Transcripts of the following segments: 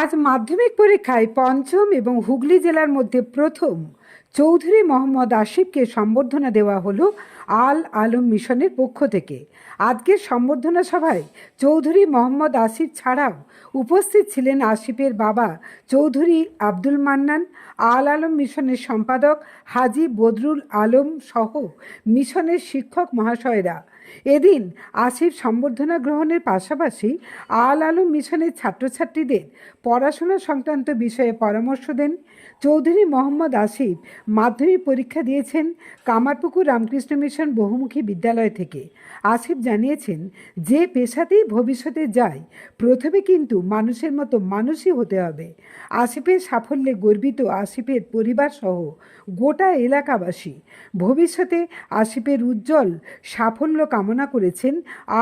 আজ মাধ্যমিক পরীক্ষায় পঞ্চম এবং হুগলি জেলার মধ্যে প্রথম। চৌধুরী মোহাম্মদ আসিফকে সম্বর্ধনা দেওয়া হলো আল আলম মিশনের পক্ষ থেকে। আজকের সম্বর্ধনা সভায় চৌধুরী মোহাম্মদ আসিফ ছাড়াও উপস্থিত ছিলেন আসিফের বাবা চৌধুরী আব্দুল মান্নান, আল আলম মিশনের সম্পাদক হাজি বদরুল আলম সহ মিশনের শিক্ষক মহাশয়রা। এদিন আসিফ সম্বর্ধনা গ্রহণের পাশাপাশি আল আলম মিশনের ছাত্রছাত্রীদের পড়াশোনা সংক্রান্ত বিষয়ে পরামর্শ দেন। চৌধুরী মোহাম্মদ আসিফ মাধ্যমিক পরীক্ষা দিয়েছেন কামারপুকুর রামকৃষ্ণ মিশন বহুমুখী বিদ্যালয় থেকে। আসিফ জানিয়েছেন, যে পেশাতেই ভবিষ্যতে যায় প্রথমে কিন্তু মানুষের মতো মানুষই হতে হবে। আসিফের সাফল্যে গর্বিত আসিফের পরিবার সহ গোটা এলাকাবাসী ভবিষ্যতে আসিফের উজ্জ্বল সাফল্য কামনা করেছেন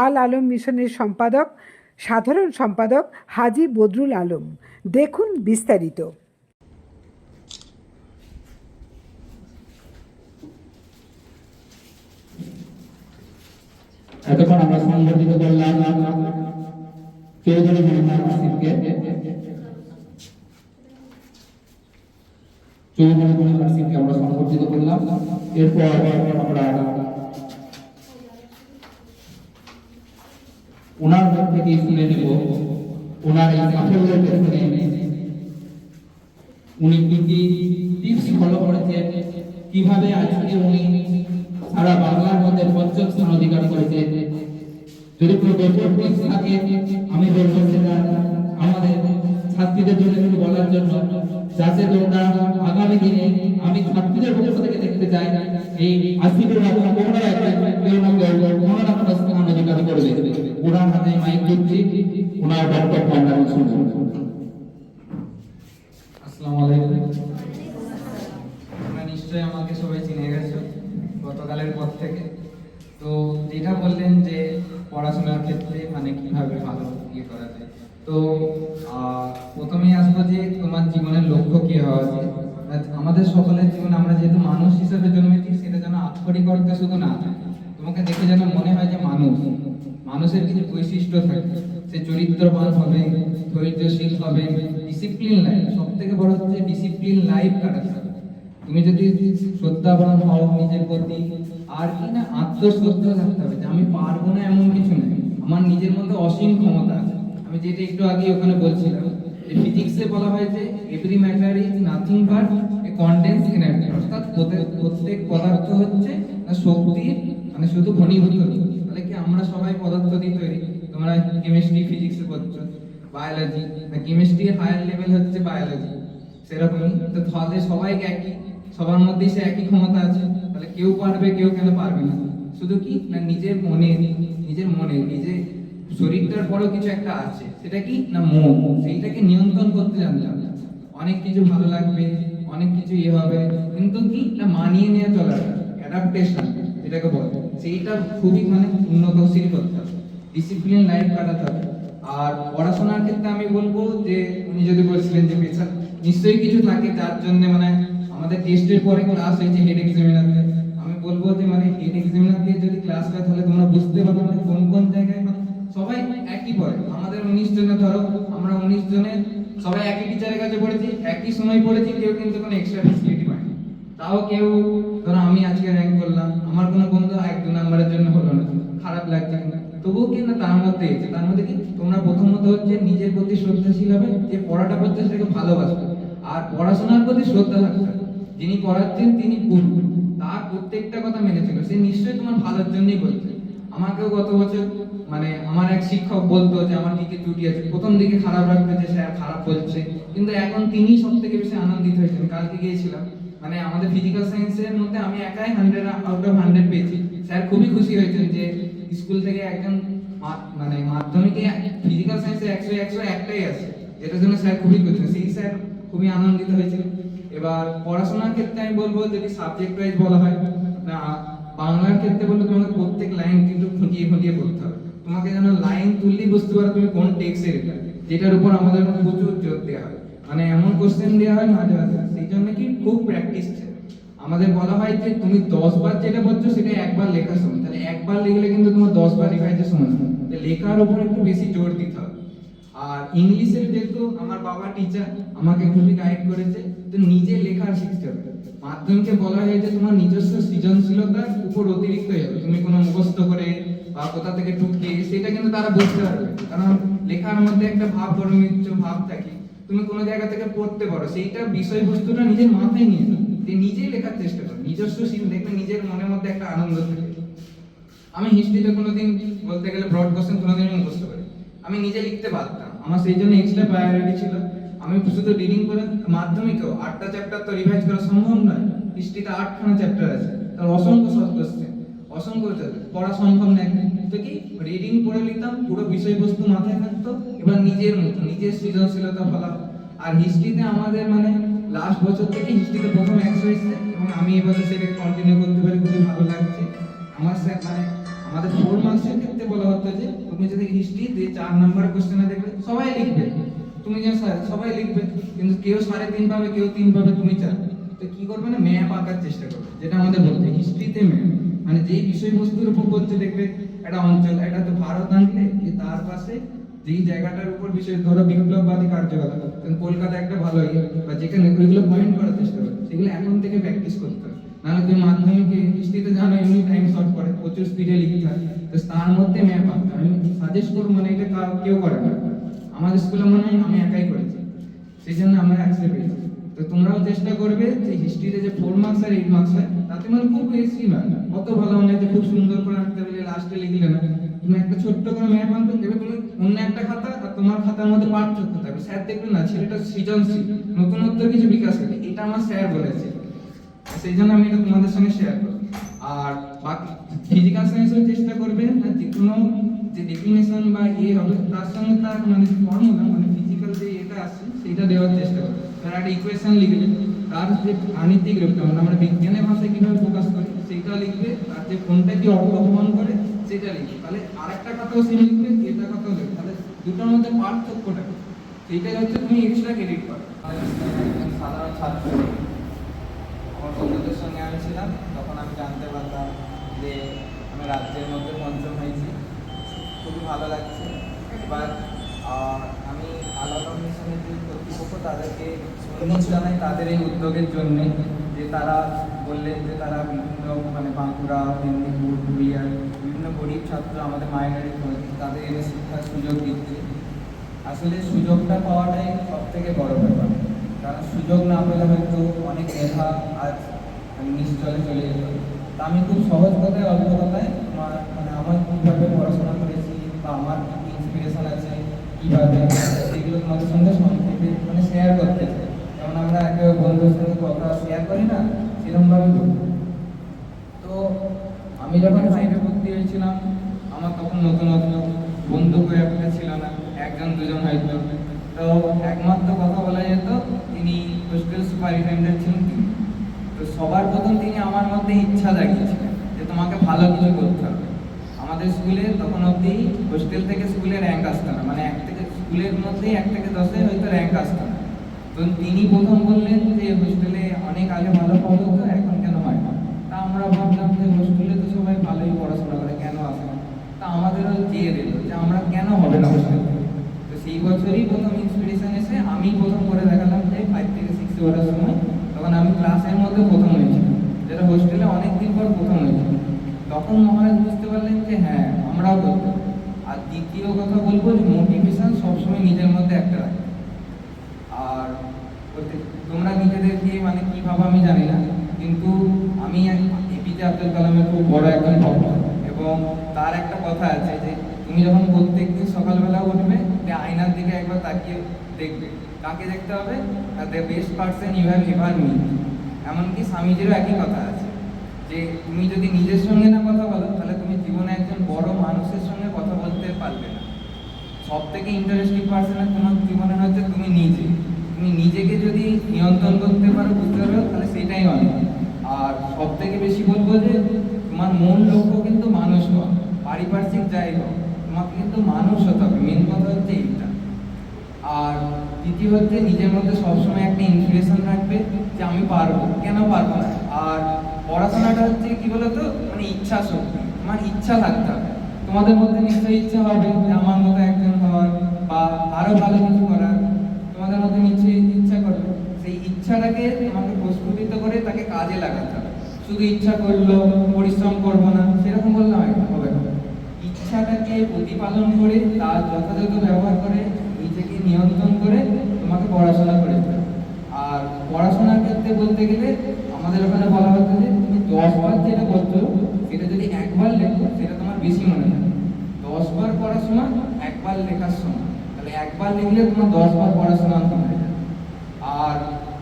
আল আলম মিশনের সম্পাদক, সাধারণ সম্পাদক হাজি বদরুল আলম। দেখুন বিস্তারিত। এতক্ষণ আমরা সংগঠিত করলাম চৌধুরী মোহাম্মদ চৌধুরী মোহাম্মদ আমরা সংগঠিত করলাম। এরপর আমরা ওনার মুখ থেকে শুনে নেব। ওনার এই সাফল্যের পেছনে উনি কি কি টিপস ফলো করেছেন? কীভাবে আজকে উনি সারা বাংলার মধ্যে পঞ্চম স্থান অধিকার করেছে যদি কোনো বেতন টিপস থাকে, আমি বলব সেটা আমাদের ছাত্রীদের জন্য একটু বলার জন্য, যাতে তোমরা আগামী দিনে আমি ছাত্রীদের পক্ষ থেকে দেখতে চাই, এই মাধ্যমে তোমরা একজন কেউ না কেউ কোনো না কোনো স্থান অধিকার করবে ওনার হাতে মাইক দিচ্ছি ওনার বক্তব্য আমরা শুনব আসসালামু আলাইকুম। তোমরা নিশ্চয়ই আমাকে সবাই চিনে গেছো গতকালের পর থেকে। তো যেটা বললেন যে পড়াশোনার ক্ষেত্রে মানে কীভাবে ভালো ইয়ে করা যায়। তো আহ, প্রথমেই আসব যে তোমার জীবনের লক্ষ্য কি হওয়া উচিত? আমাদের সকলের জীবনে আমরা যেহেতু মানুষ হিসেবে জন্মেছি সেটা যেন আক্ষরিক অর্থে শুধু না তোমাকে দেখে যেন মনে হয় যে মানুষ। মানুষের কিছু বৈশিষ্ট্য থাকে। সে চরিত্রবান হবে, ধৈর্যশীল হবে ডিসিপ্লিন লাইফ সব থেকে বড় হচ্ছে ডিসিপ্লিন লাইফ কাটাতে হবে। তুমি যদি শ্রদ্ধাবান হও নিজের প্রতি, আর কি না আত্মশ্রদ্ধা থাকতে হবে যে আমি পারব না এমন কিছু নেই। আমার নিজের মধ্যে অসীম ক্ষমতা আছে। আমি যেটা একটু আগে ওখানে বলছিলাম, যে ফিজিক্সে বলা হয় যে every matter is nothing but a condense energy অর্থাৎ প্রত্যেক পদার্থ হচ্ছে শক্তির মানে শুধু ঘনীভূত। আমরা সবাই পদার্থ দিয়ে তৈরি। তোমরা কেমিস্ট্রি ফিজিক্সে পড়ছো বায়োলজি কেমিস্ট্রি হায়ার লেভেল হচ্ছে বায়োলজি সেরকমই তো তাহলে সবাই একই, সবার মধ্যেই সে একই ক্ষমতা আছে, তাহলে কেউ পারবে, কেউ কেন পারবে না। শুধু কি? না নিজের মনে নিজের মনে নিজে শরীরটার পরেও কিছু একটা আছে। সেটা কি? না মন। সেইটাকে নিয়ন্ত্রণ করতে জানতে হবে। অনেক কিছু ভালো লাগবে, অনেক কিছু ইয়ে হবে, কিন্তু কি? না মানিয়ে নিয়ে চলার অ্যাডাপ্টেশন যেটাকে বলে। সেইটা খুবই মানে উন্নতশীল করতে হবে। ডিসিপ্লিন লাইফ কাটাতে হবে। আর পড়াশোনার ক্ষেত্রে আমি বলব যে, উনি যদি বলছিলেন যে, পেশা নিশ্চয়ই কিছু থাকে যার জন্য মানে আমাদের টেস্টের পরে ক্লাস হয়েছে হেড এক্সামিনার আমি বলব যে মানে হেড এক্সামিনার দিয়ে যদি ক্লাস হয়, তাহলে তোমরা বুঝতে পারবে মানে কোন কোন জায়গায় মানে সবাই একই পড়ে। আমাদের উনিশ জনে, ধরো, আমরা উনিশ জনে সবাই একই টিচারের কাছে পড়েছি, একই সময় পড়েছি, কেউ কিন্তু কোনো এক্সট্রা ফেসিলিটি তাও কেউ, ধরো আমি আজকে র্যাঙ্ক করলাম, আমার কোনো বন্ধু এক দু নম্বরের জন্য হলো না, খারাপ লাগছে। না তবুও কি না তার মধ্যে তার মধ্যে কি? তোমরা প্রথমত হচ্ছে নিজের প্রতি শ্রদ্ধাশীল হবে, যে পড়াটা করছে সেটাকে ভালোবাসবে আর পড়াশোনার প্রতি শ্রদ্ধা থাকতে হবে। যিনি পড়াচ্ছেন তিনি গুরু। তার প্রত্যেকটা কথা মেনে চলো। সে নিশ্চয়ই তোমার ভালোর জন্যই বলছে। আমাকেও গত বছর মানে আমার এক শিক্ষক বলতো যে আমার দিকে ত্রুটি আছে। প্রথম দিকে খারাপ লাগতো যে স্যার খারাপ বলছে। কিন্তু এখন তিনি সব থেকে বেশি আনন্দিত হয়েছেন। কালকে গিয়েছিলাম। মানে আমাদের ফিজিক্যাল সায়েন্সের মধ্যে আমি একাই হান্ড্রেড আউট অফ হান্ড্রেড পেয়েছি। স্যার খুবই খুশি হয়েছেন যে স্কুল থেকে একজন মানে মাধ্যমিকে ফিজিক্যাল সায়েন্সে একশো একশো একটাই আছে। এটার জন্য স্যার খুবই খুশি। সেই স্যার খুবই আনন্দিত হয়েছিল। এবার পড়াশোনার ক্ষেত্রে আমি বলব, যদি সাবজেক্ট ওয়াইজ বলা হয়, না, বাংলার ক্ষেত্রে বলব তোমাকে প্রত্যেক লাইন কিন্তু খুঁটিয়ে খুঁটিয়ে পড়তে হবে। তোমাকে যেন লাইন তুললেই বুঝতে পারো তুমি কোন টেক্সের এটা। যেটার উপর আমাদের প্রচুর জোর দেওয়া হয়। মানে এমন কোশ্চেন দেওয়া হয় মাঝে মাঝে। সেই জন্য কি খুব প্র্যাকটিস আমাদের বলা হয় যে তুমি দশ বার যেটা বলছো সেটা একবার লেখার সময়। তাহলে একবার লিখলে কিন্তু তোমার দশ বার রিভাইজের সময়। না। তো লেখার উপর একটু বেশি জোর দিতে হবে। আর ইংলিশের যেহেতু আমার বাবা টিচার আমাকে খুবই গাইড করেছে, তো নিজে লেখার শিখতে হবে। মাধ্যমিকে বলা হয় যে তোমার নিজস্ব সৃজনশীলতার উপর অতিরিক্ত যাবে। তুমি কোনো মুখস্থ করে বা কোথা থেকে টুকে সেটা কিন্তু তারা বুঝতে পারবে কারণ লেখার মধ্যে একটা ভাব পরমিচ্ছ ভাব থাকে। তুমি কোনো জায়গা থেকে পড়তে পারো, সেইটা বিষয়বস্তুটা নিজের মাথায় নিয়ে নাও। যে নিজেই লেখার চেষ্টা করো, নিজস্ব শিল দেখবে নিজের মনের মধ্যে একটা আনন্দ থাকে। আমি হিস্ট্রিতে কোনোদিন বলতে গেলে ব্রড কোশ্চেন কোনোদিন মুখস্থ করি আমি নিজে লিখতে পারতাম আমার সেই জন্য এক্সট্রা প্রায়োরিটি ছিল। আমি শুধু রিডিং করে মাধ্যমিকেও আটটা চ্যাপ্টার তো রিভাইজ করা সম্ভব নয়, হিস্ট্রিতে আটখানা চ্যাপ্টার আছে। তার অসংখ্য শর্ট কোশ্চেন অসংখ্য পড়া সম্ভব নয় তো কি রিডিং করে নিতাম, পুরো বিষয়বস্তু মাথায় থাকতো, এবার নিজের মতো, নিজের সৃজনশীলতা ফলা আর হিস্ট্রিতে আমাদের মানে লাস্ট বছর থেকে হিস্ট্রিতে প্রথম একশো এসেছে, এবং আমি এবছর সেটাকে কন্টিনিউ করতে পারি, খুবই ভালো লাগছে। আমার স্যার মানে আমাদের ফোর মার্কসের ক্ষেত্রে বলা হতো যে, তুমি যদি হিস্ট্রি দিয়ে চার নাম্বার কোশ্চেনে দেখবে, সবাই লিখবে। তুমি যে সবাই লিখবে, কিন্তু কেউ সাড়ে তিন পাবে, কেউ তিন পাবে, তুমি চার। তো কি করবে না ম্যাপ আঁকার চেষ্টা করবে, যেটা আমাদের বলতে হিস্ট্রিতে ম্যাপ মানে যেই বিষয়বস্তুর উপর বলছে দেখবে একটা অঞ্চল এটা তো ভারত আনলে তার পাশে যেই জায়গাটার উপর বিশেষ ধরো বিপ্লববাদী কার্যকলাপ কলকাতা একটা ভালো ইয়ে, বা যেখানে ওইগুলো পয়েন্ট করার চেষ্টা করে সেগুলো এখন থেকে প্র্যাকটিস করতে হবে। নাহলে তুমি মাধ্যমিকে হিস্ট্রিতে জানো এমনি টাইম শর্ট করে প্রচুর স্পিডে লিখতে হয়। তো তার মধ্যে ম্যাপ আঁকতে আমি সাজেস্ট করব মানে এটা কাউ- করে না। আমাদের স্কুলে মনে হয় আমি একাই করেছি। সেই জন্য আমরা একসাথে তো তোমরাও চেষ্টা করবে যে হিস্ট্রিতে যে ফোর মার্কস আর এইট মার্কস হয়, তাতে মানে খুব বেশি না অত ভালো মানে যে খুব সুন্দর করে আঁকতে পারলে লাস্টে লিখলে না। তুমি একটা ছোট্ট করে ম্যাপ আনবে দেবে, তুমি অন্য একটা খাতা আর তোমার খাতার মধ্যে পার্থক্য থাকবে। স্যার দেখবে না, ছেলেটা সৃজনশীল নতুনত্ব কিছু বিকাশ করে। এটা আমার স্যার বলেছে। সেই জন্য আমি এটা তোমাদের সঙ্গে শেয়ার করব। আর বাকি ফিজিক্যাল সায়েন্সের চেষ্টা করবে, না যে কোনো যে ডেফিনেশন বা ইয়ে হবে, তার সঙ্গে তার মানে ফর্মুলা মানে ফিজিক্যাল যে এটা আছে সেটা দেওয়ার চেষ্টা করবে। তার একটা ইকুয়েশন লিখবে তার যে গাণিতিক রূপটা মানে আমরা বিজ্ঞানের ভাষায় কীভাবে প্রকাশ করি সেটা লিখবে, তার যে কোনটা কি বহন করে সেটা লিখবে। তাহলে আরেকটা কথাও সে লিখবে এটা কথাও লিখবে। তাহলে দুটোর মধ্যে পার্থক্যটা কি? সেইটাই হচ্ছে তুমি এক্সট্রা ক্রেডিট পাবে সাধারণ ছাত্র। আমার বন্ধুদের সঙ্গে আমি ছিলাম, তখন আমি জানতে পারলাম যে আমি রাজ্যের মধ্যে পঞ্চম হয়েছি। খুবই ভালো লাগছে। এবার আমি আলাদা মিশনের যে কর্তৃপক্ষ তাদেরকে ধন্যবাদ জানাই তাদের এই উদ্যোগের জন্য যে তারা বললেন যে তারা বিভিন্ন মানে বাঁকুড়া, মেদিনীপুর পুরুলিয়ার বিভিন্ন গরিব ছাত্র আমাদের মাইনরিটি তাদের এনে শিক্ষার সুযোগ দিচ্ছে। আসলে সুযোগটা পাওয়াটাই সব থেকে বড় ব্যাপার। কারণ সুযোগ না পেলে হয়তো অনেক মেধা আজ নিশ্চলে চলে যেত। তা আমি খুব সহজ কথায় অল্প কথায় আমার মানে আমার কীভাবে পড়াশোনা করেছি বা আমার সংক্ষেপে মানে শেয়ার করতে যেমন আমরা একে বন্ধুর সঙ্গে কথা শেয়ার করি না সেরকমভাবে তো আমি যখন ফাইভে ভর্তি হয়েছিলাম, আমার তখন নতুন নতুন বন্ধু করে একটা ছিল না, একজন, দুজন হয়তো। তো একমাত্র কথা বলা যেত, তিনি হোস্টেল সুপারিনটেন্ডেন্ট ছিলেন তিনি। তো সবার প্রথম তিনি আমার মধ্যে ইচ্ছা জাগিয়েছিলেন যে তোমাকে ভালো কিছু করতে হবে। আমাদের স্কুলে তখন অবধি হোস্টেল থেকে স্কুলে র্যাঙ্ক আসতো না মানে এক স্কুলের মধ্যেই এক থেকে দশে হয়তো র্যাঙ্ক আসতো। তো তিনি প্রথম বললেন যে হোস্টেলে অনেক আগে ভালো ফল হতো, এখন কেন হয় না? তা আমরা ভাবলাম যে হোস্টেলে তো সবাই ভালোই পড়াশোনা করে, কেন আসে না? তা আমাদেরও চেয়ে দিল যে, আমরা কেন হবে না হোস্টেল তো সেই বছরই প্রথম ইন্সপিরেশন এসে আমি প্রথম করে দেখালাম যে ফাইভ থেকে সিক্সে ওঠার সময় তখন আমি ক্লাসের মধ্যে প্রথম হয়েছিলাম যেটা হোস্টেলে অনেক দিন পর প্রথম হয়েছিল তখন মহারাজ বুঝতে পারলেন যে হ্যাঁ আমরাও করতে পারি। আর দ্বিতীয় কথা বলব যে মোটিভেশন সবসময় নিজের মধ্যে একটা রাখে। আর তোমরা নিজেদেরকে মানে কি ভাবো আমি জানি না, কিন্তু আমি এপিজে আব্দুল কালামের খুব বড় একজন ভক্ত এবং তার একটা কথা আছে যে তুমি যখন প্রত্যেক দিন সকালবেলা উঠবে যে আয়নার দিকে একবার তাকিয়ে দেখবে। কাকে দেখতে হবে? The best person you have ever me এমনকি স্বামীজিরও একই কথা আছে। যে তুমি যদি নিজের সঙ্গে না কথা বলো, তাহলে তুমি জীবনে একজন বড় মানুষের সঙ্গে কথা বলতে পারবে না। সব থেকে ইন্টারেস্টিং পার্সন তোমার জীবনে হচ্ছে তুমি নিজে। তুমি নিজেকে যদি নিয়ন্ত্রণ করতে পারো, বুঝতে পারো তাহলে সেটাই অনেক আর সব থেকে বেশি বলব যে, তোমার মূল লক্ষ্য কিন্তু মানুষ হওয়া, পারিপার্শ্বিক যাই হোক, তোমাকে কিন্তু মানুষ হতে হবে। মেন কথা হচ্ছে এইটা। আর দ্বিতীয় হচ্ছে, নিজের মধ্যে সবসময় একটা ইনফ্লুয়েশন রাখবে যে আমি পারব। কেন পারব না? আর পড়াশোনাটা হচ্ছে কি বলতো? মানে ইচ্ছা শক্তি আমার ইচ্ছা থাকতে তোমাদের মধ্যে নিশ্চয়ই ইচ্ছা হবে যে আমার মতো একজন হওয়ার বা আরও ভালো কিছু করার। তোমাদের মধ্যে নিশ্চয়ই ইচ্ছা করবে। সেই ইচ্ছাটাকে আমাকে প্রস্ফুটিত করে তাকে কাজে লাগাতে হবে। শুধু ইচ্ছা করল পরিশ্রম করব না সেরকম বললে হয় না, হবে ইচ্ছাটাকে প্রতিপালন করে তার যথাযথ ব্যবহার করে নিজেকে নিয়ন্ত্রণ করে তোমাকে পড়াশোনা করে। আর পড়াশোনার ক্ষেত্রে বলতে গেলে আমাদের ওখানে বলা হতো যে তুমি দশ বার যেটা করছ, সেটা যদি একবার লেখো, সেটা তোমার বেশি মনে থাকে। দশ বার পড়াশোনা একবার লেখার সময়। তাহলে একবার লিখলে তোমার দশ বার পড়াশোনা যাবে। আর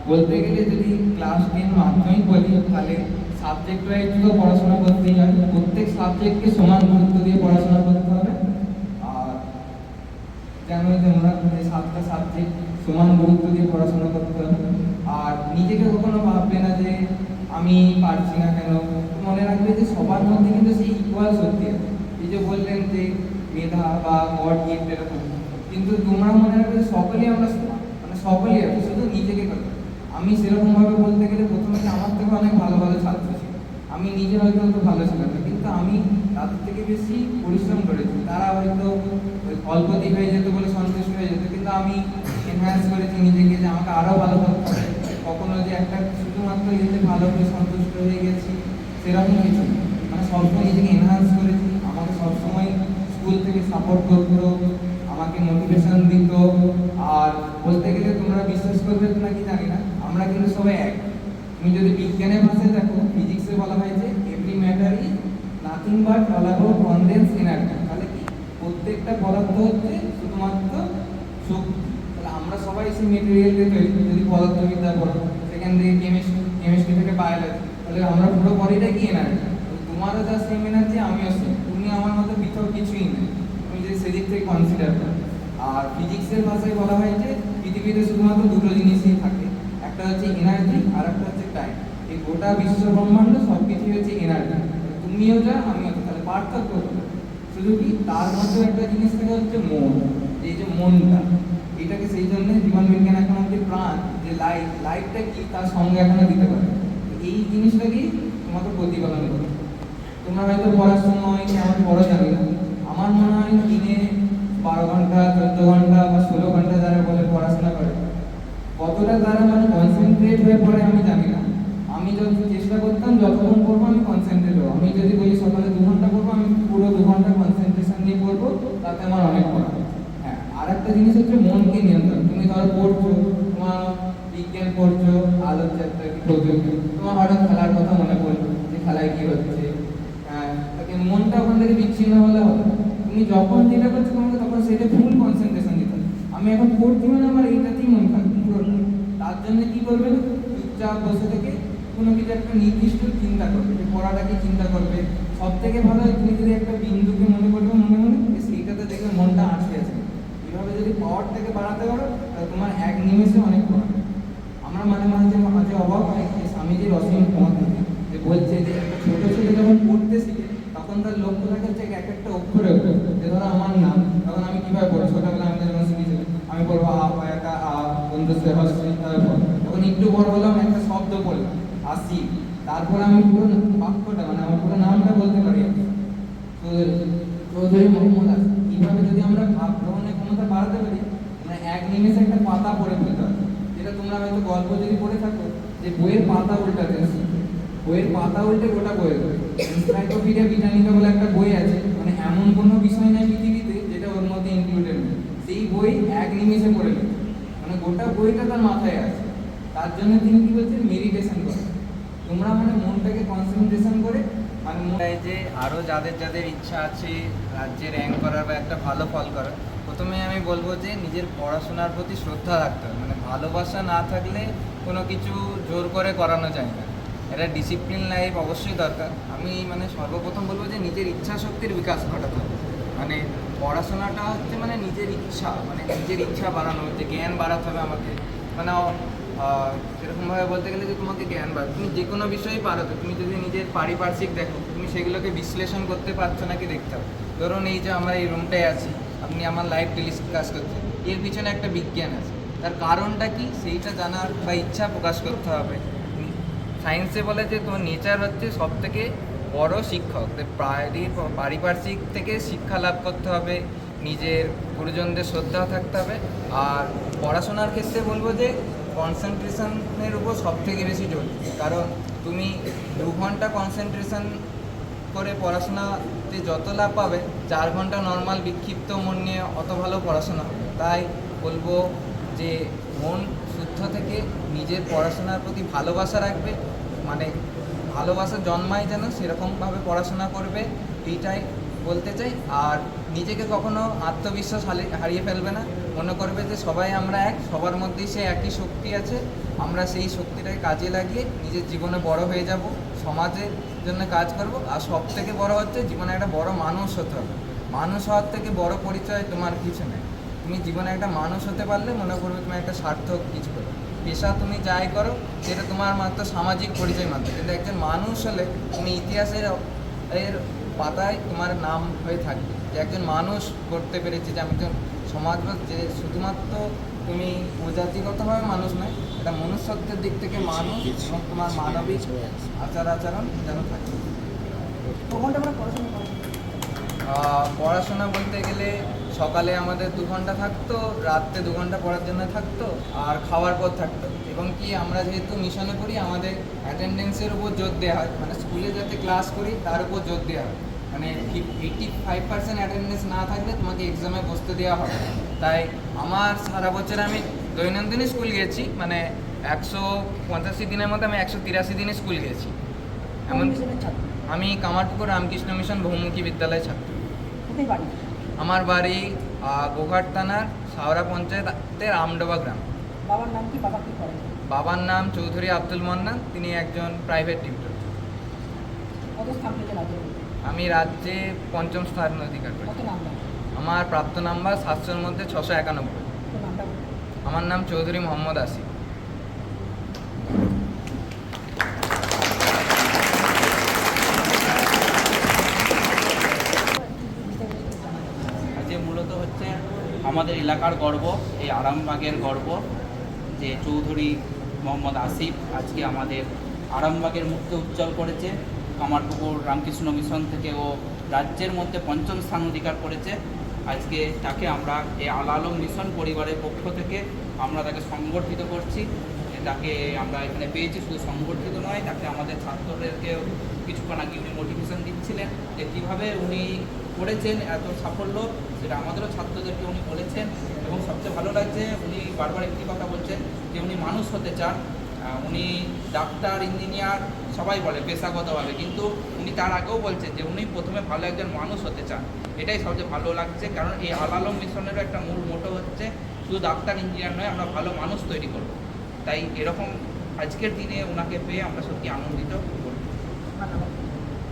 বলতে গেলে যদি ক্লাস টেন মাধ্যমিক বলি তাহলে সাবজেক্ট ওয়াইজ পড়াশোনা করতেই হয়। প্রত্যেক সাবজেক্টকে সমান গুরুত্ব দিয়ে পড়াশোনা করতে হবে। আর জানোই তোমরা সাতটা সাবজেক্ট সমান গুরুত্ব দিয়ে পড়াশোনা করতে হবে। আর নিজেকে কখনো আমি পারছি না কেন? মনে রাখবে যে সবার মধ্যে কিন্তু সেই ইকুয়াল শক্তি আছে। এই যে বললেন যে মেধা বা গড গিফট এরকম। কিন্তু তোমরা মনে রাখবে সকলেই আমরা মানে সকলেই আছে, শুধু নিজেকে করতে আমি সেরকমভাবে বলতে গেলে প্রথমে আমার থেকে অনেক ভালো ভালো ছাত্র ছিল। আমি নিজে হয়তো অত ভালো ছিলাম না, কিন্তু আমি তাদের থেকে বেশি পরিশ্রম করেছি। তারা হয়তো অল্প দিক হয়ে যেত বলে সন্তুষ্ট হয়ে যেত, কিন্তু আমি এনহ্যান্স করেছি নিজেকে যে আমাকে আরও ভালো করতে কখনো যে একটা শুধুমাত্র এতে ভালো করে সন্তুষ্ট হয়ে গেছি, সেরকম কিছু মানে সবসময় নিজেকে এনহান্স করেছি, আমাকে সবসময় স্কুল থেকে সাপোর্ট করতো, আমাকে মোটিভেশন দিত। আর বলতে গেলে তোমরা বিশ্বাস করবে নাকি জানি না, আমরা কিন্তু সবাই এক। তুমি যদি বিজ্ঞানের ভাষায় দেখো ফিজিক্সে বলা হয় যে every matter is nothing but all about condense energy তাহলে কি? প্রত্যেকটা পদার্থ হচ্ছে শুধুমাত্র শক্তি। তাহলে আমরা সবাই সেই মেটেরিয়াল দিয়ে তৈরি, যদি পদার্থবিদ্যা পড়ো সেখান থেকে কেমিস্ট্রি কেমিস্ট্রি থেকে বায়োলজি তাহলে আমরা পুরো বডিটা কি এনার্জি তোমারও যা সেম এনার্জি আমিও সেম তুমি আমার মতো পৃথক কিছুই নেই। তুমি যদি সেদিক থেকে কনসিডার করো। আর ফিজিক্সের ভাষায় বলা হয় যে পৃথিবীতে শুধুমাত্র দুটো জিনিসই থাকে। একটা হচ্ছে এনার্জি আর একটা হচ্ছে টাইম এই গোটা বিশ্ব ব্রহ্মাণ্ড সব কিছুই হচ্ছে এনার্জি তুমিও যা, আমিও যা। তাহলে পার্থক্য? শুধু কি তার মধ্যে একটা জিনিস থেকে হচ্ছে মন? এই যে মনটা। এটাকে সেই জন্য জীবন বিজ্ঞান এখন অব্দি প্রাণ যে লাইফ লাইফটা কি তার সঙ্গে এখনও দিতে পারে। এই জিনিসটাকেই তোমাকে প্রতিপালন হবে। তোমরা হয়তো পড়ার সময় কেমন পড়ো জানি না। আমার মনে হয় দিনে বারো ঘণ্টা, চোদ্দ ঘণ্টা বা ষোলো ঘণ্টা যারা বলে পড়াশোনা করে, কতটা তারা মানে কনসেন্ট্রেট হয়ে পড়ে আমি জানি না। আমি যত চেষ্টা করতাম, যতক্ষণ পড়ব আমি কনসেন্ট্রেট হব। আমি যদি বলি সকালে দু ঘণ্টা পড়ব, আমি পুরো দু ঘণ্টা কনসেন্ট্রেশন নিয়ে পড়ব, তাতে আমার অনেক পড়া। হ্যাঁ আর একটা জিনিস হচ্ছে মনকে নিয়ন্ত্রণ। তুমি ধরো পড়ছো বিজ্ঞান পড়ছো আলোর যাত্রা কি প্রযুক্তি তোমার হঠাৎ খেলার কথা মনে পড়ল যে খেলায় কি হচ্ছে? হ্যাঁ মনটা ওখান থেকে বিচ্ছিন্ন হলে হবে তুমি যখন যেটা করছ তোমাকে তখন সেটা ফুল কনসেন্ট্রেশন দিতে আমি এখন পড়ছি মানে আমার এইটাতেই মন থাকবে তার জন্য কি করবে চুপচাপ বসে থেকে কোনো কিছু একটা নির্দিষ্ট চিন্তা করবে, যে পড়াটাকে চিন্তা করবে? সব থেকে ভালো তুমি যদি একটা বিন্দুকে মনে করবে মনে মনে সেইটাতে দেখবে মনটা আটকে আছে। এভাবে যদি পাওয়ারটাকে বাড়াতে পারো, তাহলে তোমার এক নিমেষে অনেক পড়া আমরা মাঝে মাঝে মাঝে অবাক হয় যে স্বামীজির অসীম ক্ষমতা যে বলছে যে একটা ছোট ছেলে যখন পড়তে শিখে তখন তার লক্ষ্য থাকে হচ্ছে এক একটা অক্ষরের উপর যে ধরো আমার নাম তখন আমি কীভাবে পড়ব ছোটবেলা আমি যেমন শিখেছিলাম আমি পড়ব আ একা আ বন্ধু সেহস্রী তারপর তখন একটু বড় হলাম একটা শব্দ পড়লাম আসি তারপর আমি পুরো বাক্যটা মানে আমার পুরো নামটা বলতে পারি তো মোহাম্মদ আসি এইভাবে যদি আমরা ভাব গ্রহণের ক্ষমতা বাড়াতে পারি মানে এক নিমেষে একটা পাতা পড়ে ফেলতে হবে যেটা তোমরা হয়তো গল্প যদি পড়ে থাকো, যে বইয়ের পাতা উল্টাতে বইয়ের পাতা উল্টে গোটা বইয়ের এনসাইক্লোপিডিয়া ব্রিটানিকা বলে একটা বই আছে মানে এমন কোনো বিষয় নাই পৃথিবীতে যেটা ওর মধ্যে ইনক্লুডেড নেই। সেই বই এক নিমেষে পড়ে নেবে মানে গোটা বইটা তার মাথায় আছে। তার জন্য তিনি কি বলছেন? মেডিটেশন করে। তোমরা মানে মনটাকে কনসেন্ট্রেশন করে মানে যে আরও যাদের যাদের ইচ্ছা আছে রাজ্যে র্যাঙ্ক করার বা একটা ভালো ফল করার। প্রথমে আমি বলব যে নিজের পড়াশোনার প্রতি শ্রদ্ধা রাখতে হবে। মানে ভালোবাসা না থাকলে কোনো কিছু জোর করে করানো যায় না। এটা ডিসিপ্লিন লাইফ অবশ্যই দরকার। আমি মানে সর্বপ্রথম বলব যে নিজের ইচ্ছা শক্তির বিকাশ ঘটাতে হবে। মানে পড়াশোনাটা হচ্ছে মানে নিজের ইচ্ছা মানে নিজের ইচ্ছা বাড়ানো, যে জ্ঞান বাড়াতে হবে আমাকে। মানে সেরকমভাবে বলতে গেলে যে তোমাকে জ্ঞান বাড় তুমি যে কোনো বিষয়েই পারো তুমি যদি নিজের পারিপার্শ্বিক দেখো, তুমি সেগুলোকে বিশ্লেষণ করতে পারছ নাকি দেখতে হবে। ধরুন এই যে আমরা এই রুমটায় আছি, আপনি আমার লাইফ টেলিকাস্ট করছেন, এর পিছনে একটা বিজ্ঞান আছে। তার কারণটা কি? সেইটা জানার বা ইচ্ছা প্রকাশ করতে হবে। সায়েন্সে বলে যে তোমার নেচার হচ্ছে সব থেকে বড় শিক্ষক। পারিপার্শ্বিক থেকে শিক্ষা লাভ করতে হবে, নিজের গুরুজনদের শ্রদ্ধা থাকতে হবে। আর পড়াশোনার ক্ষেত্রে বলব যে কনসেন্ট্রেশনের উপর সব থেকে বেশি জোর। দিতে। কারণ তুমি দু ঘণ্টা কনসেন্ট্রেশন করে পড়াশোনাতে যত লাভ পাবে, চার ঘণ্টা নর্মাল বিক্ষিপ্ত মন নিয়ে অত ভালো পড়াশোনা। তাই বলব যে মন শুদ্ধ থেকে নিজের পড়াশোনার প্রতি ভালোবাসা রাখবে। মানে ভালোবাসা জন্মায় যেন সেরকমভাবে পড়াশোনা করবে, এইটাই বলতে চাই। আর নিজেকে কখনো আত্মবিশ্বাস হারিয়ে ফেলবে না। মনে করবে যে সবাই আমরা এক, সবার মধ্যেই সে একই শক্তি আছে। আমরা সেই শক্তিটাকে কাজে লাগিয়ে নিজের জীবনে বড় হয়ে যাব। সমাজের জন্য কাজ করব। আর সব থেকে বড় হচ্ছে জীবনে একটা বড় মানুষ হতে হবে। মানুষ হওয়ার থেকে বড় পরিচয় তোমার কিছু নেই। তুমি জীবনে একটা মানুষ হতে পারলে মনে করবে তুমি একটা সার্থক কিছু করো পেশা তুমি যাই করো, সেটা তোমার মাত্র সামাজিক পরিচয় মাত্র। কিন্তু একজন মানুষ হলে তুমি ইতিহাসের এর পাতায় তোমার নাম হয়ে থাকবে। যে একজন মানুষ করতে পেরেছে, যে আমি একজন সমাজ যে শুধুমাত্র তুমি প্রজাতিগতভাবে মানুষ নয় এটা মনুষ্যত্বের দিক থেকে মানুষ এবং তোমার মানবিক আচার আচরণ যেন থাকে। পড়াশোনা বলতে গেলে সকালে আমাদের দু ঘণ্টা থাকতো রাত্রে দু ঘণ্টা পড়ার জন্য থাকতো আর খাওয়ার পর থাকতো। এবং কি আমরা যেহেতু মিশনে করি আমাদের অ্যাটেন্ডেন্সের উপর জোর দেওয়া হয়। মানে স্কুলে যাতে ক্লাস করি তার উপর জোর দেওয়া হয়। মানে এইটি ফাইভ পার্সেন্ট অ্যাটেন্ডেন্স না থাকলে তোমাকে এক্সামে বসতে দেওয়া হয় তাই আমার সারা বছর আমি দৈনন্দিনই স্কুল গেছি মানে একশো পঁচাশি দিনের মধ্যে আমি একশো তিরাশি দিনে স্কুল গেছি। এমন আমি কামারপুকুর রামকৃষ্ণ মিশন বহুমুখী বিদ্যালয়ের ছাত্র। আমার বাড়ি গোঘাট থানার সাওরা পঞ্চায়েতের আমডোবা গ্রাম। বাবার নাম কি? বাবা কি করে? বাবার নাম চৌধুরী আব্দুল মান্নান তিনি একজন প্রাইভেট টিউটর আমি রাজ্যে পঞ্চম স্থান অধিকার করি আমার প্রাপ্ত নাম্বার সাতশোর মধ্যে ছশো একানব্বই। আমার নাম চৌধুরী মোহাম্মদ আসিফ। আজকে মূলত হচ্ছে আমাদের এলাকার গর্ব, এই আরামবাগের গর্ব যে চৌধুরী মোহাম্মদ আসিফ আজকে আমাদের আরামবাগের মুখকে উজ্জ্বল করেছে। কামারপুকুর রামকৃষ্ণ মিশন থেকে ও রাজ্যের মধ্যে পঞ্চম স্থান অধিকার করেছে। আজকে তাকে আমরা এই আল আলম মিশন পরিবারের পক্ষ থেকে আমরা তাকে সংগঠিত করছি। তাকে আমরা এখানে পেয়েছি, শুধু সংগঠিত নয়, তাকে আমাদের ছাত্রদেরকে কিছুক্ষণ আগে উনি মোটিভেশন দিচ্ছিলেন যে কীভাবে উনি করেছেন, এত সাফল্য, সেটা আমাদেরও ছাত্রদেরকে উনি বলেছেন। এবং সবচেয়ে ভালো লাগছে, উনি বারবার একটি কথা বলছেন যে উনি মানুষ হতে চান। উনি ডাক্তার ইঞ্জিনিয়ার সবাই বলে, পেশাগতভাবে। কিন্তু উনি তার আগেও বলছেন যে উনি প্রথমে ভালো একজন মানুষ হতে চান। এটাই সবচেয়ে ভালো লাগছে, কারণ এই আল আলম মিশনেরও একটা মূল মোটো হচ্ছে, শুধু ডাক্তার ইঞ্জিনিয়ার নয়, আমরা ভালো মানুষ তৈরি করব। তাই এরকম আজকের দিনে ওনাকে পেয়ে আমরা সত্যি আনন্দিত।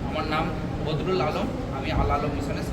আমার নাম বদরুল আলম, আমি আল আলম মিশনের